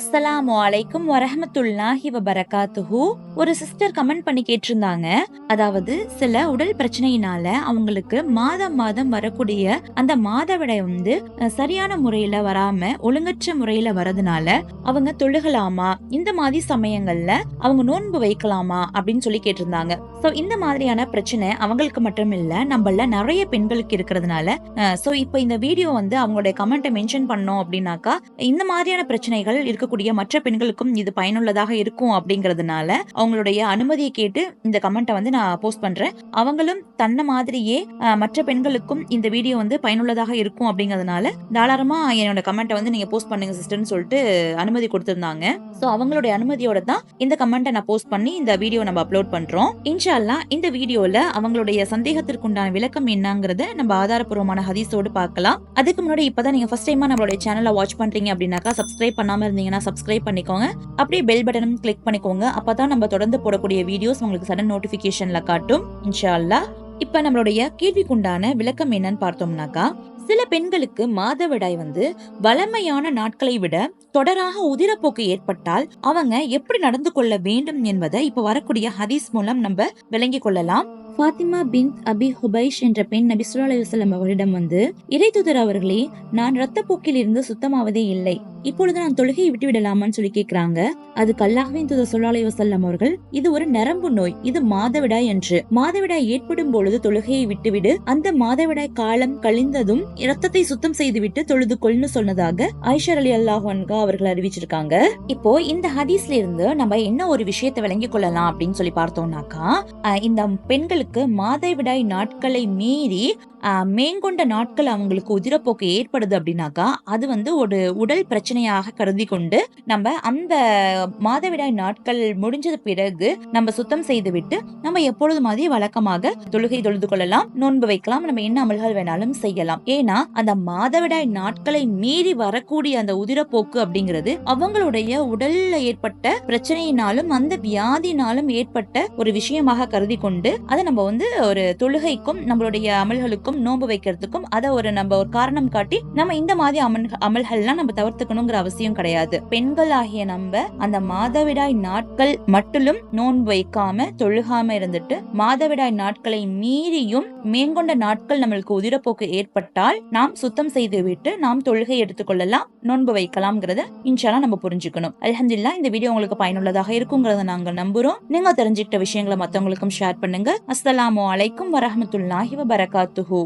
அஸ்ஸலாமு அலைக்கும் வரஹமத்துல்லாஹி வபரகாத்துஹு. ஒரு சிஸ்டர் கமெண்ட் பண்ணி கேட்டிருந்தாங்க. அதாவது சில உடல் பிரச்சனையினால அவங்களுக்கு மாதம் மாதம் வரக்கூடிய அந்த மாதவிடை வந்து சரியான முறையில வராம ஒழுங்கற்ற முறையில வரதுனால அவங்க தொழுகலாமா? இந்த மாதிரி சமயங்கள்ல அவங்க நோன்பு வைக்கலாமா? அப்படின்னு சொல்லி கேட்டிருந்தாங்க. சோ இந்த மாதிரியான பிரச்சனை அவங்களுக்கு மட்டும் இல்ல நம்மள நிறைய பெண்களுக்கு இருக்கிறதுனால சோ இப்போ இந்த வீடியோ வந்து அவங்களுடைய கமெண்ட்டை மென்ஷன் பண்ணோம் அப்படின்னாக்கா இந்த மாதிரியான பிரச்சனைகள் இருக்கக்கூடிய மற்ற பெண்களுக்கும் இது பயனுள்ளதாக இருக்கும் அப்படிங்கறதுனால அவங்களுடைய அனுமதியை கேட்டு இந்த கமெண்ட்டை வந்து நான் போஸ்ட் பண்றேன். அவங்களும் தன்னை மாதிரியே மற்ற பெண்களுக்கும் இந்த வீடியோ வந்து பயனுள்ளதாக இருக்கும் அப்படிங்கறதுனால தாராளமா என்னோட கமெண்ட்டை வந்து நீங்க போஸ்ட் பண்ணுங்க சிஸ்டர்னு சொல்லிட்டு அனுமதி கொடுத்திருந்தாங்க. சோ அவங்களுடைய அனுமதியோட தான் இந்த கமெண்ட்டை நான் போஸ்ட் பண்ணி இந்த வீடியோ நம்ம அப்லோட் பண்றோம். இன்ஷால்லா இந்த வீடியோல அவங்களுடைய சந்தேகத்திற்குண்டான விளக்கம் என்னங்கறத நம்ம ஆதாரப்பூர்வமான ஹதீஸோடு பார்க்கலாம். அதுக்கு முன்னாடி இப்பதான் நீங்க ஃபர்ஸ்ட் டைமா நம்மளுடைய சேனலை வாட்ச் பண்றீங்க அப்படின்னாக்கா சப்ஸ்கிரைப் பண்ணாம இருந்தீங்கன்னா சப்ஸ்கிரைப் பண்ணிக்கோங்க. அப்படியே பெல் பட்டனும் கிளிக் பண்ணிக்கோங்க. அப்பதான் நம்ம தொடர்ந்து போடக்கூடிய வீடியோஸ் உங்களுக்கு சடன் நோட்டிபிகேஷன்ல காட்டும். இன்ஷா அல்லாஹ் இப்ப நம்மளுடைய கேள்விக்குண்டான விளக்கம் என்னன்னு பார்த்தோம்னாக்கா சில பெண்களுக்கு மாதவிடாய் வந்து வளமையான நாட்களை விட தொடராக உதிரப்போக்கு ஏற்பட்டால் அவங்க எப்படி நடந்து கொள்ள வேண்டும் என்பதை இப்ப வரக்கூடிய ஹதீஸ் மூலம் நம்ம விளங்கிக் கொள்ளலாம். ஃபாத்திமா பின் அபி ஹுபைஷ் என்ற பெண் நபி ஸல்லல்லாஹு அலைஹி அவரிடம் வந்து இறைத்துதர் அவர்களே நான் ரத்தப்போக்கில் இருந்து சுத்தமாவதே இல்லை. இப்பொழுது நான் தொழுகையை விட்டு விடலாமான்னு சொல்லி கேக்குறாங்க. அதுக்கு அல்லாஹ்வின் தூதர் சுல்லாலை வசல்லம் அவர்கள் இது ஒரு நரம்பு நோய். இது மாதவிடாய் என்று. மாதவிடாய் ஏற்படும் பொழுது தொழுகையை விட்டுவிடு அந்த மாதவிடாய் காலம் கழிந்ததும் இரத்தத்தை சுத்தம் செய்துவிட்டு தொழுது கொள்னு சொன்னதாக ஐஷர் அலி அல்லாஹன்கா அவர்கள் அறிவிச்சிருக்காங்க. இப்போ இந்த ஹதீஸ்ல இருந்து நம்ம என்ன ஒரு விஷயத்தை விளங்கி கொள்ளலாம் அப்படின்னு சொல்லி பார்த்தோம்னாக்கா அஹ் இந்த பெண்களுக்கு மாதவிடாய் நாட்களை மீறி மேங்கொண்ட நாட்கள் அவங்களுக்கு உதிரப்போக்கு ஏற்படுது அப்படின்னாக்கா அது வந்து ஒரு உடல் பிரச்சனையாக கருதி கொண்டு நம்ம அந்த மாதவிடாய் நாட்கள் முடிஞ்சது பிறகு நம்ம சுத்தம் செய்துவிட்டு நம்ம எப்பொழுது மாதிரி வழக்கமாக தொழுகை தொழுது கொள்ளலாம் நோன்பு வைக்கலாம் நம்ம என்ன அமல்கள் வேணாலும் செய்யலாம். ஏன்னா அந்த மாதவிடாய் நாட்களை மீறி வரக்கூடிய அந்த உதிரப்போக்கு அப்படிங்கிறது அவங்களுடைய உடல்ல ஏற்பட்ட பிரச்சனையினாலும் அந்த வியாதினாலும் ஏற்பட்ட ஒரு விஷயமாக கருதி கொண்டு அதை நம்ம வந்து ஒரு தொழுகைக்கும் நம்மளுடைய அமல்களுக்கும் நோன்பு வைக்கிறதுக்கும் அதை ஒரு நம்ம ஒரு காரணம் காட்டி நம்ம இந்த மாதிரி அமல் அமல்கள்லாம் நம்ம தவிர்த்துக்கணுங்கிற அவசியம் கிடையாது. பெண்கள் ஆகிய நம்ம அந்த மாதவிடாய் நாட்கள் மட்டும் நோன்பு வைக்காம தொழுகாம இருந்துட்டு மாதவிடாய் நாட்களை மீறியும் மேற்கொண்ட நாட்கள் நம்மளுக்கு உதிரப்போக்கு ஏற்பட்டால் நாம் சுத்தம் செய்து விட்டு நாம் தொழுகை எடுத்துக்கொள்ளலாம் நோன்பு வைக்கலாம்ங்கிறத இன்ஷாலாம் நம்ம புரிஞ்சுக்கணும். அலஹந்தில்லா இந்த வீடியோ உங்களுக்கு பயனுள்ளதாக இருக்குங்கிறத நாங்க நம்புறோம். நீங்க தெரிஞ்சுக்கிட்ட விஷயங்களை மத்தவங்களுக்கும் ஷேர் பண்ணுங்க. அஸ்லாம் வலைக்கும் வரமத்துல்லாஹி வபரகாத்துஹு.